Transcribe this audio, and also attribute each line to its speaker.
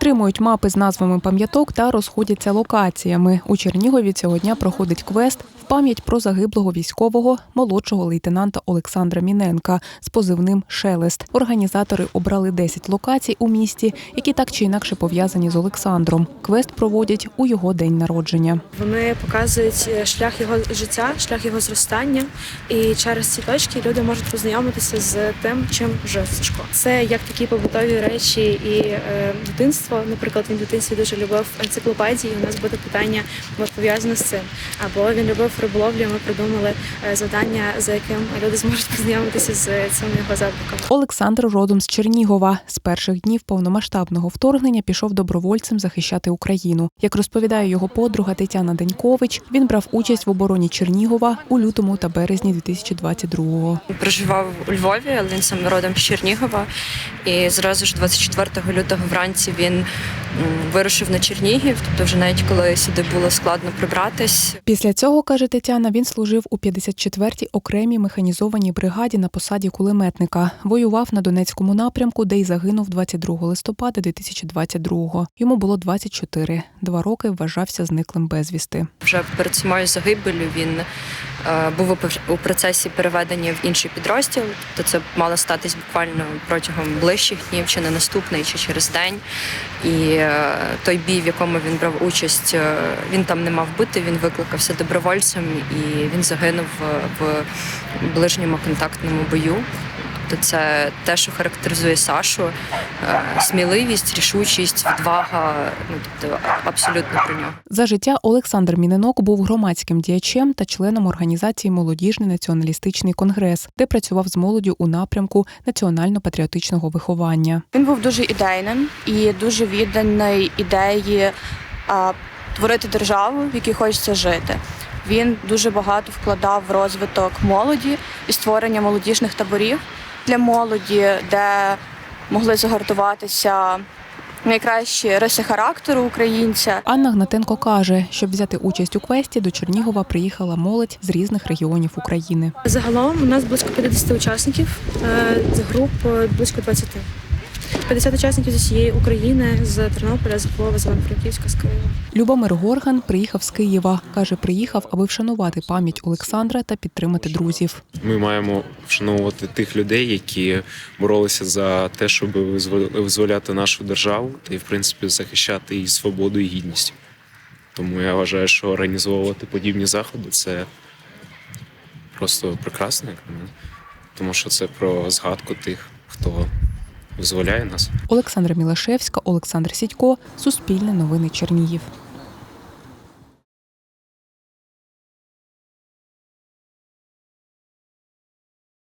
Speaker 1: Отримують мапи з назвами пам'яток та розходяться локаціями. У Чернігові цього дня проходить квест в пам'ять про загиблого військового молодшого лейтенанта Олександра Міненка з позивним Шелест. Організатори обрали 10 локацій у місті, які так чи інакше пов'язані з Олександром. Квест проводять у його день народження.
Speaker 2: Вони показують е, шлях його життя, шлях його зростання, і через ці точки люди можуть познайомитися з тим, чим жив Сашко. Це як такі побутові речі і е, дитинство. Наприклад, він в дитинстві дуже любив енциклопедії. У нас буде питання пов'язане з цим. Або він любив риболовлю. Ми придумали е, завдання, за яким люди зможуть познайомитися з цим його закликом.
Speaker 1: Олександр родом з Чернігова. З перших днів повномасштабного вторгнення пішов добровольцем захищати Україну. Як розповідає його подруга Тетяна Денькович, він брав участь в обороні Чернігова у лютому та березні 2022-го.
Speaker 3: проживав у Львові, але він сам родом з Чернігова. І зразу ж 24 лютого вранці він and вирушив на Чернігів. Тобто, вже навіть коли сюди було складно прибратись,
Speaker 1: Після цього, каже Тетяна, він служив у 54-й окремій механізованій бригаді на посаді кулеметника. Воював на Донецькому напрямку, де й загинув 22 листопада 2022-го. Йому було 24. Два роки вважався зниклим безвісти.
Speaker 3: вже перед самою загибелю він е, був у процесі переведення в інший підрозділ. Тобто це мало статись буквально протягом ближчих днів, чи на наступний, чи через день. І той бій, в якому він брав участь, е, він там не мав бути. Він викликався добровольцем і він загинув е, в ближньому контактному бою. Тобто це те, що характеризує Сашу, е, сміливість, рішучість, відвага. Ну тобто абсолютно про нього.
Speaker 1: За життя Олександр Міненок був громадським діячем та членом організації Молодіжний націоналістичний конгрес, де працював з молоддю у напрямку національно-патріотичного виховання.
Speaker 4: Він був дуже ідейним і дуже відданий ідеї а, творити державу, в якій хочеться жити. Він дуже багато вкладав в розвиток молоді і створення молодіжних таборів для молоді, де могли загартуватися найкращі риси характеру українця.
Speaker 1: Анна Гнатенко каже, щоб взяти участь у квесті, до Чернігова приїхала молодь з різних регіонів України.
Speaker 2: Загалом у нас близько 50 учасників, е, з груп е, близько 20. 50 учасників з усієї України, з Тернополя, з Львова, з Івано-Франківська, з Києва.
Speaker 1: Любомир Горган приїхав з Києва. каже, приїхав, аби вшанувати пам'ять Олександра та підтримати друзів.
Speaker 5: Ми маємо вшановувати тих людей, які боролися за те, щоб визвол- визволяти нашу державу та й в принципі захищати її свободу і гідність. Тому я вважаю, що організовувати подібні заходи це просто прекрасно, як на мене. тому що це про згадку тих, хто визволяє нас.
Speaker 1: Олександра Мілашевська, Олександр Сідько, Суспільне новини Чернігів.